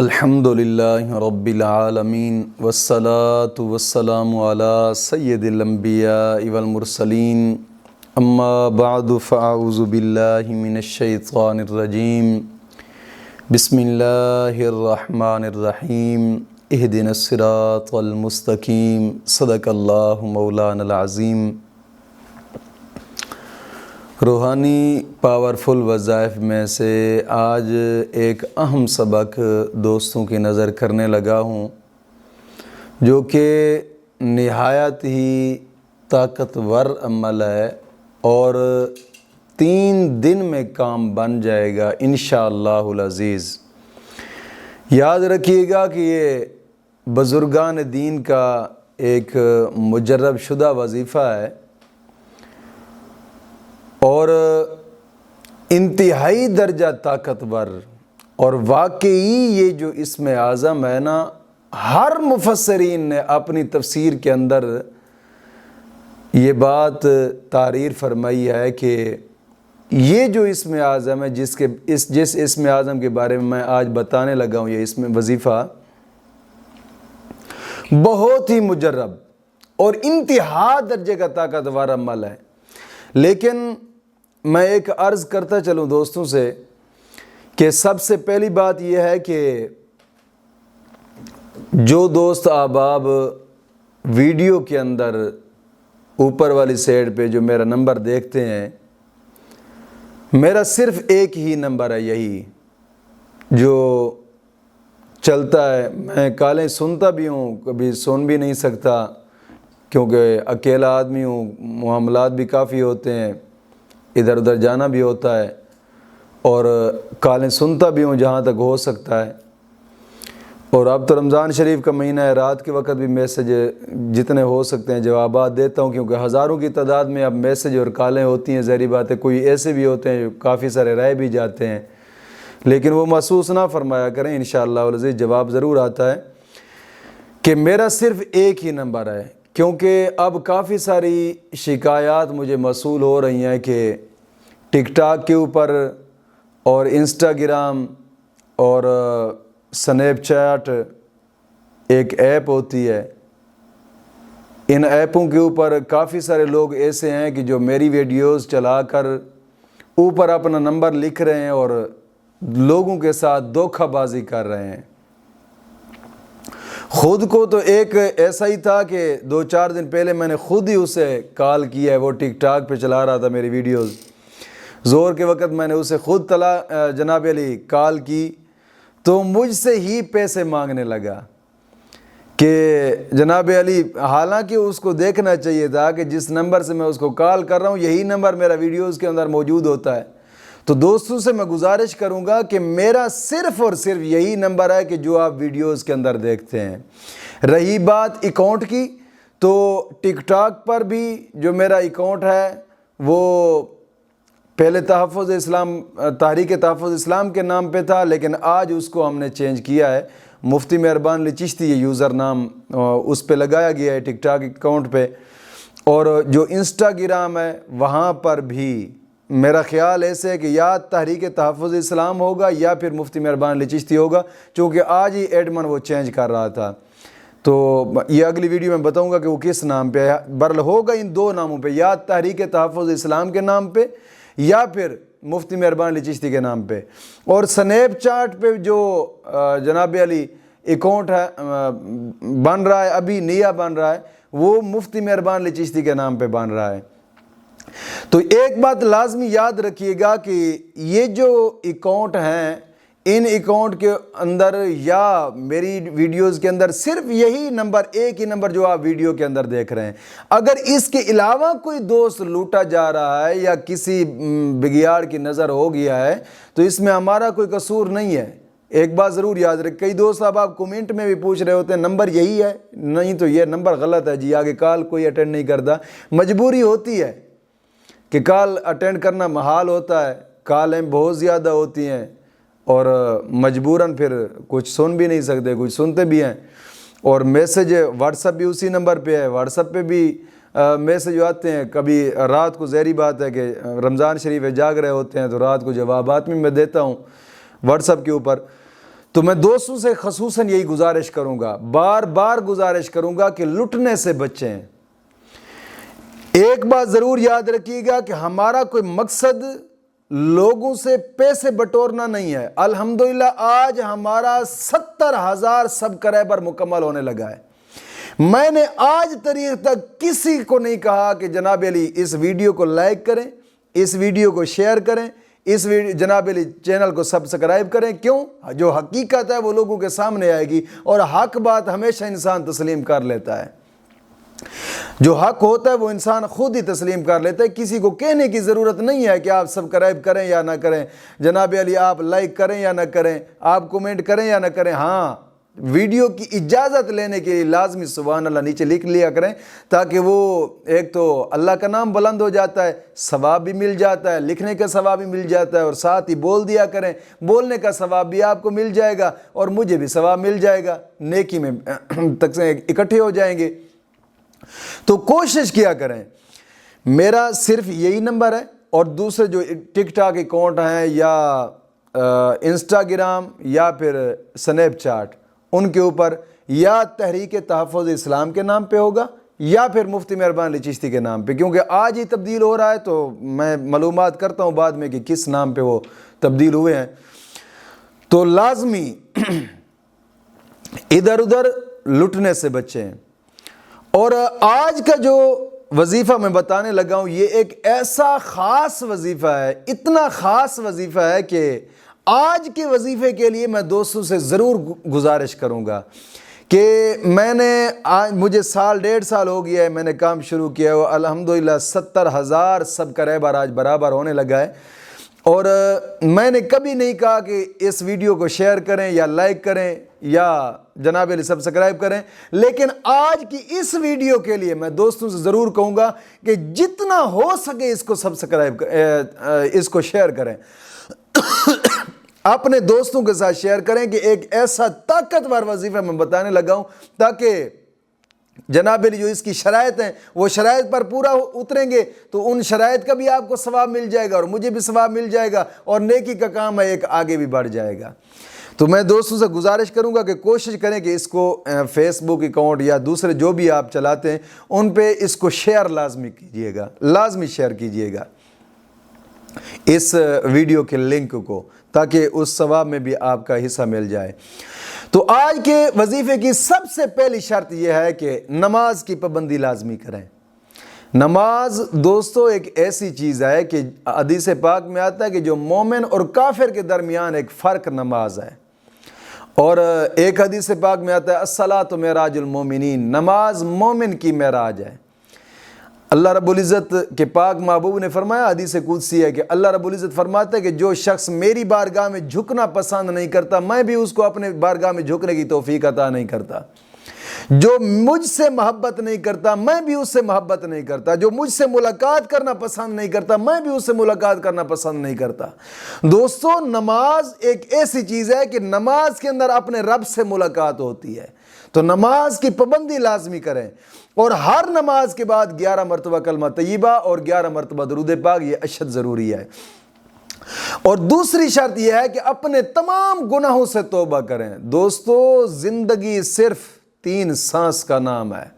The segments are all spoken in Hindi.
अल्हम्दुलिल्लाहि रब्बिल आलमीन वस्सलातु वस्सलामु अला सय्यदिल अंबिया वल मुरसलीन अम्मा बअदु फ़अऊज़ु बिल्लाहि मिनश शैतानिर रजीम बिस्मिल्लाहिर रहमानिर रहीम इहदिनस सिरातल मुस्तकीम सदकल्लाहु मौलाना अज़ीम रूहानी पावरफुल वज़ाइफ में से आज एक अहम सबक दोस्तों की नज़र करने लगा हूँ, जो कि नहायत ही ताकतवर अमल है और तीन दिन में काम बन जाएगा इन अज़ीज़। याद रखिएगा कि ये बुज़ुर्गान दीन का एक मुजरब शुदा वजीफ़ा है। और इंतहाई दर्जा ताकतवर और वाकई ये जो इसमें आज़म है ना, हर मुफसरीन ने अपनी तफसीर के अंदर ये बात तारीर फरमाई है कि ये जो इसमें आज़म है, जिसके इस, जिस इसमें आज़म के बारे में मैं आज बताने लगा हूँ, ये इसमें वजीफ़ा बहुत ही मुजरब और इंतहा दर्जे का ताकतवर अमल है। लेकिन मैं एक अर्ज़ करता चलूँ दोस्तों से कि सबसे पहली बात यह है कि जो दोस्त आबाब वीडियो के अंदर ऊपर वाली साइड पे जो मेरा नंबर देखते हैं, मेरा सिर्फ़ एक ही नंबर है यही, जो चलता है। मैं कालें सुनता भी हूँ, कभी सुन भी नहीं सकता, क्योंकि अकेला आदमी हूँ मामलात भी काफ़ी होते हैं। इधर उधर जाना भी होता है और कालें सुनता भी हूँ जहाँ तक हो सकता है। और अब तो रमज़ान शरीफ का महीना है, रात के वक्त भी मैसेज जितने हो सकते हैं जवाब देता हूँ, क्योंकि हज़ारों की तादाद में अब मैसेज और कालें होती हैं, जहरी बातें, कोई ऐसे भी होते हैं जो काफ़ी सारे रह भी जाते हैं। लेकिन वो महसूस ना फरमाया करें इन जवाब ज़रूर आता है कि मेरा सिर्फ़ एक ही नंबर है क्योंकि अब काफ़ी सारी शिकायत मुझे मसूल हो रही हैं कि टिकटॉक के ऊपर और इंस्टाग्राम और स्नैपचैट एक ऐप होती है। इन ऐपों के ऊपर काफ़ी सारे लोग ऐसे हैं कि जो मेरी वीडियोस चलाकर ऊपर अपना नंबर लिख रहे हैं और लोगों के साथ धोखाबाजी कर रहे हैं। ख़ुद को तो एक ऐसा ही था कि दो चार दिन पहले मैंने ख़ुद ही उसे कॉल किया है, वो टिक टाक पर चला रहा था मेरी वीडियोस। ज़ोर के वक्त मैंने उसे ख़ुद तला जनाब अली, कॉल की तो मुझसे ही पैसे मांगने लगा कि जनाब अली, हालाँकि उसको देखना चाहिए था कि जिस नंबर से मैं उसको कॉल कर रहा हूँ, यही नंबर मेरा वीडियोज़ के अंदर मौजूद होता है। तो दोस्तों से मैं गुजारिश करूँगा कि मेरा सिर्फ़ और सिर्फ़ यही नंबर है कि जो आप वीडियोस के अंदर देखते हैं। रही बात अकाउंट की तो टिकटॉक पर भी जो मेरा अकाउंट है, वो पहले तहफ़ इस्लाम तहरीक तहफ़ इस्लाम के नाम पे था, लेकिन आज उसको हमने चेंज किया है। मुफ्ती मेहरबान लिचिश्ती ये यूज़र नाम उस पर लगाया गया है टिकटॉक अकाउंट पे। और जो इंस्टाग्राम है, वहाँ पर भी मेरा ख्याल ऐसे है कि या तहरीक तहफ़ इस्लाम होगा या फिर मुफ्ती मेहरबान लिचिश्ती होगा चूँकि आज ही एडमन वो चेंज कर रहा था। तो ये अगली वीडियो में बताऊँगा कि वो किस नाम पे बरल होगा इन दो नामों पे, या तहरीक तहफ़ इस्लाम के नाम पे, या फिर मुफ्ती मेहरबान लिचिश्ती के नाम पे। और स्नैपचैट पे जो जनाब अली अकाउंट है बन रहा है, अभी निया बन रहा है, वो मुफ्ती मेहरबान लिचिश्ती के नाम पे बन रहा है। तो एक बात लाजमी याद रखिएगा कि ये जो अकाउंट हैं, इन अकाउंट के अंदर या मेरी वीडियोस के अंदर सिर्फ़ यही नंबर, एक ही नंबर जो आप वीडियो के अंदर देख रहे हैं। अगर इसके अलावा कोई दोस्त लूटा जा रहा है या किसी बिगियाड़ की नज़र हो गया है तो इसमें हमारा कोई कसूर नहीं है। एक बात ज़रूर याद रखें, कई दोस्त अब आप कमेंट में भी पूछ रहे होते हैं, नंबर यही है, नहीं तो ये नंबर गलत है जी, आगे कॉल कोई अटेंड नहीं करता। मजबूरी होती है। कि कॉल अटेंड करना महाल होता है, कॉलें बहुत ज़्यादा होती हैं और मजबूरन फिर कुछ सुन भी नहीं सकते, कुछ सुनते भी हैं। और मैसेज व्हाट्सअप भी उसी नंबर पे है। व्हाट्सअप पे भी मैसेज आते हैं। कभी रात को जहरी बात है कि रमज़ान शरीफ जाग रहे होते हैं तो रात को जवाबात भी मैं देता हूँ व्हाट्सअप के ऊपर। तो मैं दोस्तों से खसूस यही गुजारिश करूँगा बार बार गुजारिश करूँगा कि लुटने से बचें। एक बात ज़रूर याद रखिएगा कि हमारा कोई मकसद लोगों से पैसे बटोरना नहीं है। अल्हम्दुलिल्लाह, आज हमारा सत्तर हज़ार सब्सक्राइबर मुकम्मल होने लगा है। मैंने आज तरीक तक किसी को नहीं कहा कि जनाब अली, इस वीडियो को लाइक करें, इस वीडियो को शेयर करें, इस जनाब अली चैनल को सब्सक्राइब करें। क्यों? जो हकीकत है वो लोगों के सामने आएगी और हक बात हमेशा इंसान तस्लीम कर लेता है। जो हक होता है वो इंसान खुद ही तस्लीम कर लेता है। किसी को कहने की ज़रूरत नहीं है कि आप सब्सक्राइब करें या ना करें। जनाब अली, आप लाइक करें या ना करें। आप कमेंट करें या ना करें। हाँ वीडियो की इजाज़त लेने के लिए लाजमी सुबह अल्लाह नीचे लिख लिया करें ताकि वो एक तो अल्लाह का नाम बुलंद हो जाता है, सवाब भी मिल जाता है, लिखने का सवाब भी मिल जाता है और साथ ही बोल दिया करें। बोलने का सवाब भी आपको मिल जाएगा और मुझे भी सवाब मिल जाएगा। नेकी में तक इकट्ठे हो जाएँगे। तो कोशिश किया करें। मेरा सिर्फ़ यही नंबर है और दूसरे जो टिक टाक अकाउंट हैं या इंस्टाग्राम या फिर स्नैपचैट, उनके ऊपर या तहरीक तहफ़ इस्लाम के नाम पे होगा या फिर मुफ्ती मेहरबान चिश्ती के नाम पे। क्योंकि आज ही तब्दील हो रहा है तो मैं मालूम करता हूँ बाद में कि किस नाम पे वो तब्दील हुए हैं। तो लाजमी इधर उधर लुटने से बचें। और आज का जो वजीफ़ा मैं बताने लगा हूँ, ये एक ऐसा ख़ास वजीफ़ा है, इतना ख़ास वजीफ़ा है कि आज के वजीफ़े के लिए मैं दोस्तों से ज़रूर गुजारिश करूँगा कि मैंने आज, मुझे साल, डेढ़ साल हो गया है, मैंने काम शुरू किया है अलहमदिल्ला सत्तर हज़ार सब करेबर आज बराबर होने लगा है। और मैंने कभी नहीं कहा कि इस वीडियो को शेयर करें या लाइक करें या जनाब अली सब्सक्राइब करें। लेकिन आज की इस वीडियो के लिए मैं दोस्तों से ज़रूर कहूँगा कि जितना हो सके इसको सब्सक्राइब इसको शेयर करें। अपने दोस्तों के साथ शेयर करें कि एक ऐसा ताकतवर वजीफा मैं बताने लगा हूँ ताकि जनाब जो इसकी शरात हैं, वो शरात पर पूरा उतरेंगे तो उन शरात का भी आपको सवाब मिल जाएगा और मुझे भी सवाब मिल जाएगा और नेकी का काम है, एक आगे भी बढ़ जाएगा। तो मैं दोस्तों से गुजारिश करूँगा कि कोशिश करें कि इसको फेसबुक अकाउंट या दूसरे जो भी आप चलाते हैं, उन पे इसको शेयर लाजमी कीजिएगा, लाजमी शेयर कीजिएगा। इस वीडियो के लिंक को, ताकि उस सवाब में भी आपका हिस्सा मिल जाए। तो आज के वजीफ़े की सबसे पहली शर्त यह है कि नमाज़ की पाबंदी लाजमी करें। नमाज़, दोस्तों, एक ऐसी चीज़ है कि अदीस पाक में आता है कि जो मोमिन और काफिर के दरमियान एक फ़र्क नमाज़ है। और एक हदीस पाक में आता है असला तो मराजुलमोमिन नमाज़ मोमिन की मराज है। अल्लाह रबुल्ज़त के पाक महबूब ने फरमाया, हदीस कुदसी है कि अल्लाह रबुल्ज़त फरमाता है कि जो शख्स मेरी बारगाह में झुकना पसंद नहीं करता, मैं भी उसको अपने बारगाह में झुकने की तोफ़ी अता नहीं करता। जो मुझसे मोहब्बत नहीं करता, मैं भी उससे मोहब्बत नहीं करता। जो मुझसे मुलाकात करना पसंद नहीं करता, मैं भी उससे मुलाकात करना पसंद नहीं करता। दोस्तों, नमाज़ एक ऐसी चीज़ है कि नमाज़ के अंदर अपने रब से मुलाकात होती है। तो नमाज़ की पाबंदी लाजमी करें। और हर नमाज़ के बाद ग्यारह मरतबा कलमा तयबा और ग्यारह मरतबा दरुद पाक, ये अशद ज़रूरी है। और दूसरी शर्त यह है कि अपने तमाम गुनाहों से तोबा करें। दोस्तों, ज़िंदगी सिर्फ़ तीन सांस का नाम है।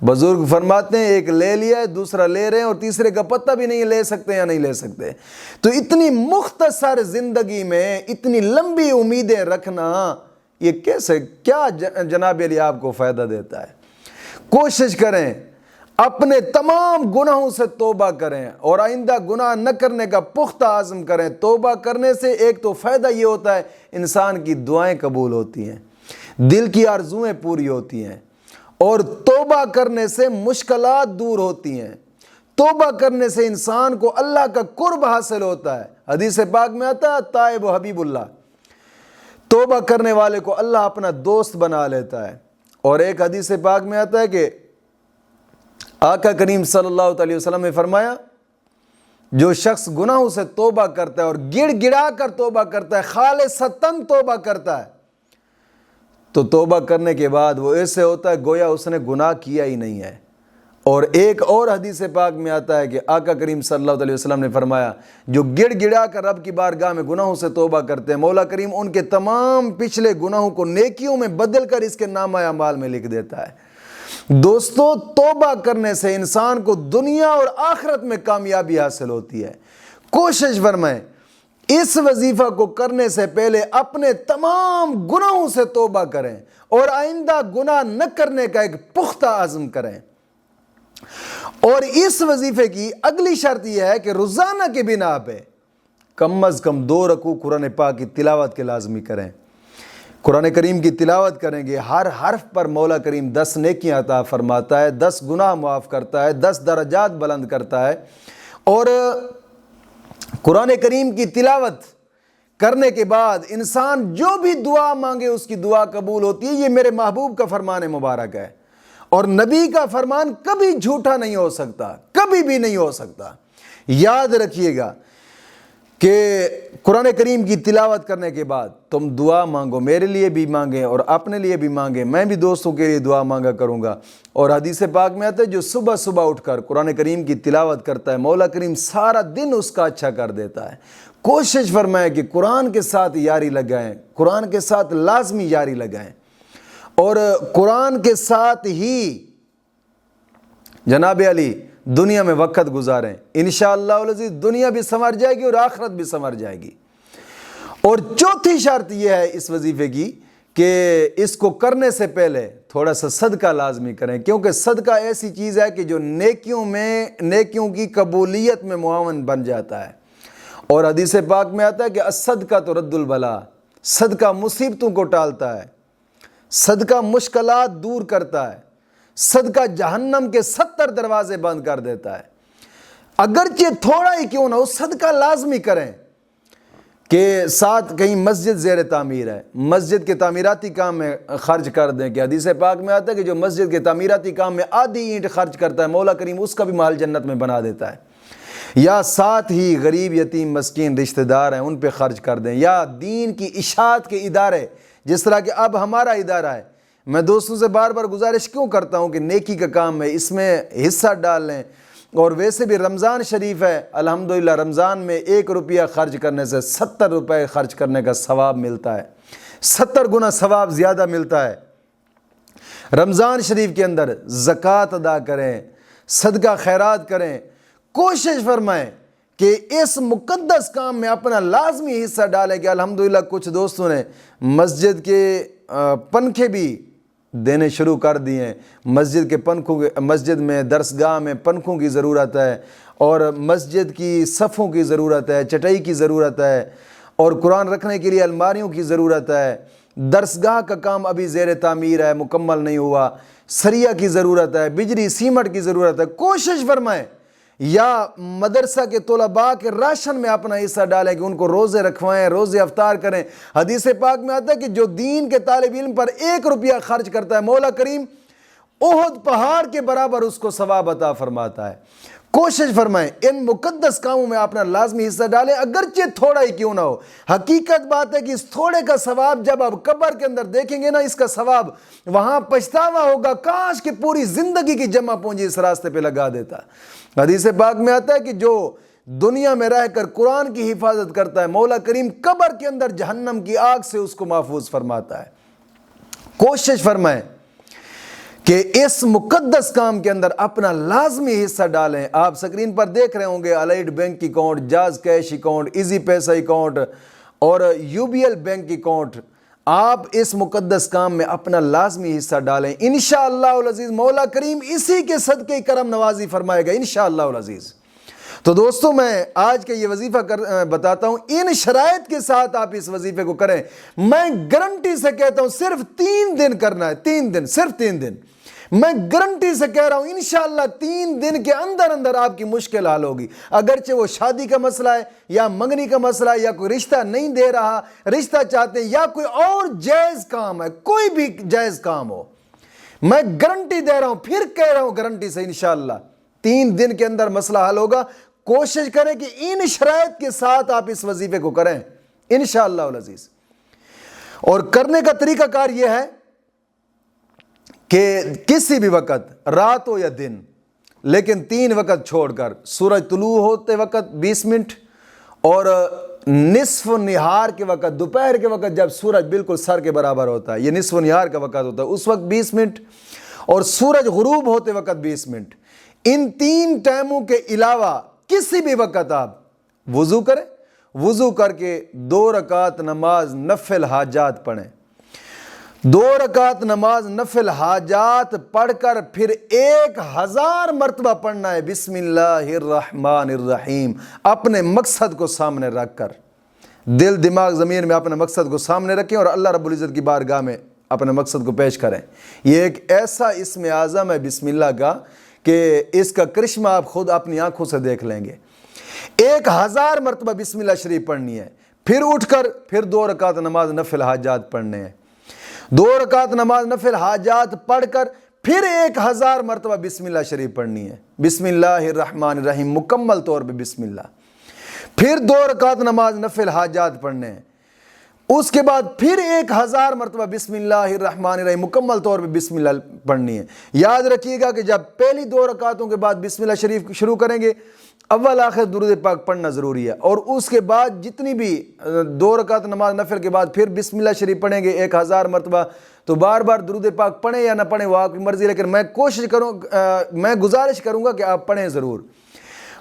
बुज़ुर्ग फरमाते हैं, एक ले लिया है, दूसरा ले रहे हैं और तीसरे का पत्ता भी नहीं ले सकते या नहीं ले सकते। तो इतनी मुख्तसर ज़िंदगी में इतनी लंबी उम्मीदें रखना, ये कैसे, क्या जनाब अली आपको फ़ायदा देता है? कोशिश करें, अपने तमाम गुनाहों से तोबा करें और आइंदा गुनाह न करने का पुख्ता आज़म करें। तोबा करने से एक तो फ़ायदा ये होता है, इंसान की दुआएँ कबूल होती हैं। दिल की आरजुएँ पूरी होती हैं और तोबा करने से मुश्किल दूर होती हैं। तोबा करने से इंसान को अल्लाह का कुर्ब हासिल होता है। हदीस पाक में आता है तायब हबीबुल्ला तोबा करने वाले को अल्लाह अपना दोस्त बना लेता है। और एक हदीस पाक में आता है कि आका करीम सल्लल्लाहु अलैहि वसल्लम ने फरमाया, जो शख्स गुनाहों से तोबा करता है और गिड़ गिड़ा कर तोबा करता है खाले सतन तोबा करता है तो तोबा करने के बाद वो ऐसे होता है, गोया उसने गुनाह किया ही नहीं है। और एक और हदीस पाक में आता है कि आका करीम सल्लल्लाहु अलैहि वसल्लम ने फरमाया, जो गिड़ गिड़ा कर रब की बारगाह में गुनाहों से तोबा करते हैं, मौला करीम उनके तमाम पिछले गुनाहों को नेकियों में बदल कर इसके नाम अमाल में लिख देता है। दोस्तों, तोबा करने से इंसान को दुनिया और आखिरत में कामयाबी हासिल होती है। कोशिश फरमाएँ इस वजीफा को करने से पहले अपने तमाम गुनाहों से तोबा करें और आइंदा गुनाह न करने का एक पुख्ता आज़म करें। और इस वजीफे की अगली शर्त यह है कि रोज़ाना के बिना पे कम अज़ कम दो रकू कुरान पाक की तिलावत के लाजमी करें। कुरान करीम की तिलावत करेंगे, हर हर्फ पर मौला करीम दस नेकियाँ अता फरमाता है, दस गुनाह मुआफ़ करता है, दस दर्जात बुलंद करता है। और कुरान करीम की तिलावत करने के बाद इंसान जो भी दुआ मांगे, उसकी दुआ कबूल होती है। ये मेरे महबूब का फरमान मुबारक है। और नबी का फरमान कभी झूठा नहीं हो सकता, कभी भी नहीं हो सकता। याद रखिएगा कि कुरान करीम की तिलावत करने के बाद तुम दुआ मांगो, मेरे लिए भी मांगे और अपने लिए भी मांगे। मैं भी दोस्तों के लिए दुआ मांगा करूँगा। और हदीस पाक में आता है, जो सुबह सुबह उठकर कुरान करीम की तिलावत करता है, मौला करीम सारा दिन उसका अच्छा कर देता है। कोशिश फरमाए कि कुरान के साथ यारी लगाएँ, कुरान के साथ लाजमी यारी लगाएँ। और कुरान के साथ ही जनाब अली दुनिया में वक्त गुजारें। इन दुनिया भी संवर जाएगी और आखरत भी संवर जाएगी। और चौथी शर्त यह है इस वजीफे की कि इसको करने से पहले थोड़ा सा सदका लाजमी करें, क्योंकि सदका ऐसी चीज़ है कि जो नेकियों में, नेकियों की कबूलियत में मुआवन बन जाता है। और हदीस पाक में आता है कि असदका तो रद्दुलबला सदका मुसीबतों को टालता है, सदका मुश्किल दूर करता है। सदका जहन्नम के सत्तर दरवाजे बंद कर देता है। अगरचे थोड़ा ही क्यों ना हो, सदका लाजमी करें कि साथ कहीं मस्जिद जेर तामीर है। मस्जिद के तामीराती काम में खर्च कर दें कि हदीस पाक में आता है कि जो मस्जिद के तामीराती काम में आधी ईंट खर्च करता है, मौला करीम उसका भी माल जन्नत में बना देता है। या साथ ही गरीब यतीम मस्किन रिश्तेदार हैं, उन पर खर्च कर दें। या दीन की इशात के इदारे, जिस तरह के अब हमारा इदारा है मैं दोस्तों से बार बार गुजारिश क्यों करता हूँ कि नेकी का काम है, इसमें हिस्सा डाल लें। और वैसे भी रमज़ान शरीफ है, अल्हम्दुलिल्लाह, रमज़ान में एक रुपया खर्च करने से सत्तर रुपये खर्च करने का सवाब मिलता है। सत्तर गुना सवाब ज़्यादा मिलता है। रमज़ान शरीफ के अंदर ज़क़़त अदा करें, सदका खैरात करें। कोशिश फरमाएँ कि इस मुकद्दस काम में अपना लाजमी हिस्सा डालें कि अल्हम्दुलिल्लाह, कुछ दोस्तों ने मस्जिद के पंखे भी देने शुरू कर दिए। मस्जिद के पनखों के, मस्जिद में, दरसगाह में पनखों की ज़रूरत है और मस्जिद की सफ़ों की ज़रूरत है, चटाई की ज़रूरत है और कुरान रखने के लिए अलमारियों की ज़रूरत है। दरसगाह का काम अभी जेर तामीर है, मुकम्मल नहीं हुआ। सरिया की ज़रूरत है, बिजली, सीमट की ज़रूरत है। कोशिश फरमाएँ। या मदरसा के तलबा के राशन में अपना हिस्सा डालें कि उनको रोज़े रखवाएँ, रोज़े अवतार करें। हदीस पाक में आता है कि जो दीन के तालब इन पर एक रुपया खर्च करता है, मौला करीम, ओहद पहाड़ के बराबर उसको सवाब अता फरमाता है। कोशिश फरमाएँ, इन मुकदस कामों में अपना लाजमी हिस्सा डालें, अगरचे थोड़ा ही क्यों ना हो। हकीकत बात है कि इस थोड़े का सवाब जब आप कब्र के अंदर देखेंगे ना, इसका सवाब वहाँ पछतावा होगा, काश कि पूरी ज़िंदगी की जमा पूंजी इस रास्ते पे लगा देता। हदीस बाग में आता है कि जो दुनिया में रहकर कुरान की हिफाजत करता है, मौला करीम कब्र के अंदर जहन्नम की आग से उसको महफूज फरमाता है। कोशिश फरमाएँ कि इस मुकद्दस काम के अंदर अपना लाजमी हिस्सा डालें। आप स्क्रीन पर देख रहे होंगे Allied bank account Jazz cash account easy पैसा अकाउंट और यूबीएल बैंक अकाउंट। आप इस मुकद्दस काम में अपना लाजमी हिस्सा डालें। इन अज़ीज़, मौला करीम इसी के सदक़े करम नवाजी फरमाएगा इन शजीज़ तो दोस्तों, मैं आज का ये वजीफ़ा कर बताता हूँ। इन शराइत के साथ आप इस वजीफ़े को करें। मैं गारंटी से कहता हूँ, सिर्फ़ तीन दिन करना है, तीन दिन, सिर्फ़ तीन दिन। मैं गारंटी से कह रहा हूँ इंशाला तीन दिन के अंदर अंदर आपकी मुश्किल हाल होगी। अगरचे वो शादी का मसला है, या मंगनी का मसला है, या कोई रिश्ता नहीं दे रहा, रिश्ता चाहते हैं, या कोई और जायज़ काम है, कोई भी जायज़ काम हो। मैं गारंटी दे रहा हूँ, फिर कह रहा हूँ गारंटी से इंशाला तीन दिन के अंदर मसला हल होगा। कोशिश करें कि इन शरात के साथ आप इस वजीफे को करें इन अज़ीज़। और करने का तरीकाकार यह है कि किसी भी वक्त, रात हो या दिन, लेकिन तीन वक्त छोड़कर, सूरज तुलू होते वक्त 20 मिनट और, निसफ निहार के वक्त, दोपहर के वक्त जब सूरज बिल्कुल सर के बराबर होता है, ये निसफ निहार का वक्त होता है, उस वक्त 20 मिनट और सूरज गरूब होते वक्त 20 मिनट। इन तीन टाइमों के अलावा किसी भी वक्त आप वज़ू करें, वज़ू करके दो रकात नमाज़ नफिल हाजात पढ़ें। दो रकात नमाज़, नफिल हाजात पढ़कर फिर एक हज़ार मरतबा पढ़ना है। बिस्मिल्लाहिर्रहमानिर्रहीम। अपने मकसद को सामने रख कर दिल, दिमाग, ज़मीन में अपने मकसद को सामने रखें और अल्लाह रब्बुल इज़्ज़त की बारगाह में अपने मकसद को पेश करें। ये एक ऐसा इसमें आज़म है बिस्मिल्लाह का कि इसका करिश्मा आप खुद अपनी आँखों से देख लेंगे। एक हज़ार मरतबा बिस्मिल्लाह शरीफ पढ़नी है। फिर उठकर फिर दो रकात नमाज़, नफिल हाजात पढ़ने हैं। दो रकात नमाज़ नफिल हाजात पढ़कर फिर एक हज़ार मरतबा बिस्मिल्लाह शरीफ पढ़नी है। बिस्मिल्लाहिर्रहमान रहीम मुकम्मल तौर पर बिस्मिल्लाह। फिर दो रकात नमाज़ नफिल हाजात पढ़ने हैं। उसके बाद फिर एक हज़ार मरतबा बिस्मिल्लाहिर्रहमान रहीम मुकम्मल तौर पर बिस्मिल्लाह पढ़नी है। याद रखिएगा कि जब पहली दो रकातों के बाद बिस्मिल्लाह शरीफ शुरू करेंगे अव्वल आखिर दुरुद पाक पढ़ना ज़रूरी है। और उसके बाद जितनी भी दो रकात नमाज़, नफिल के बाद फिर बिस्मिल्लाह शरीफ पढ़ेंगे, एक हज़ार मरतबा। तो बार बार दुरुद पाक पढ़ें या ना पढ़ें, वो आपकी मर्ज़ी लेकिन मैं कोशिश करूँ मैं गुजारिश करूँगा कि आप पढ़ें ज़रूर।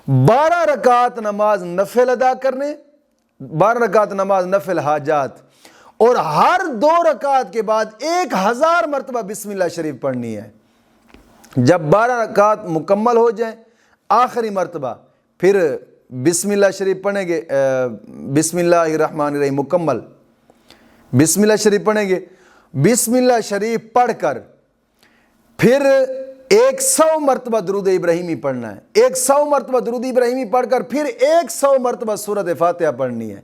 बारह रकात नमाज़ नफिल अदा करने, बारह रकात नमाज़ नफिल हाजात, और हर दो रकात के बाद एक हज़ार मरतबा बिस्मिल्लाह शरीफ पढ़नी है। जब बारह रकात मुकम्मल हो जाए, आखिरी मरतबा फिर बिस्मिल्लाह शरीफ पढ़ेंगे बिस्मिल्लाहिर्रहमानिर्रहीम मुकम्मल। बिस्मिल्लाह शरीफ पढ़ेंगे। बिस्मिल्लाह शरीफ पढ़कर फिर एक सौ मरतबा दरुद इब्राहिमी पढ़ना है। एक सौ मरतबा दरुद इब्राहिमी पढ़कर फिर एक सौ मरतबा सूरत फातिहा पढ़नी है।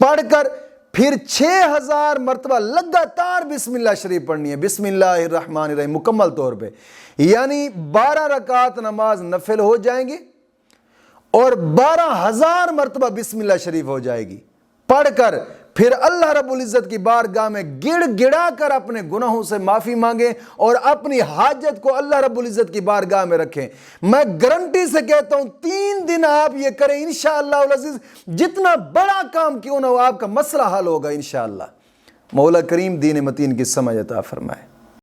पढ़कर फिर छः हज़ार मरतबा लगातार बिस्मिल्लाह शरीफ पढ़नी है। बिस्मिल्लाहिर्रहमानिर्रहीम मुकम्मल तौर पे। यानी बारह रकात नमाज़ नफिल हो जाएँगी। और बारह हज़ार मरतबा बिस्मिल्ला शरीफ हो जाएगी। पढ़कर फिर अल्लाह रब्बुल इज़्ज़त की बारगाह में गिड़ गिड़ा कर अपने गुनाहों से माफ़ी मांगे और अपनी हाजत को अल्लाह रब्बुल इज़्ज़त की बारगाह में रखें। मैं गारंटी से कहता हूँ, तीन दिन आप ये करें इन अज़ीज़। जितना बड़ा काम क्यों ना हो, आपका मसला हल होगा इन मौला करीम दीन मतीन की समझ अता फरमाए।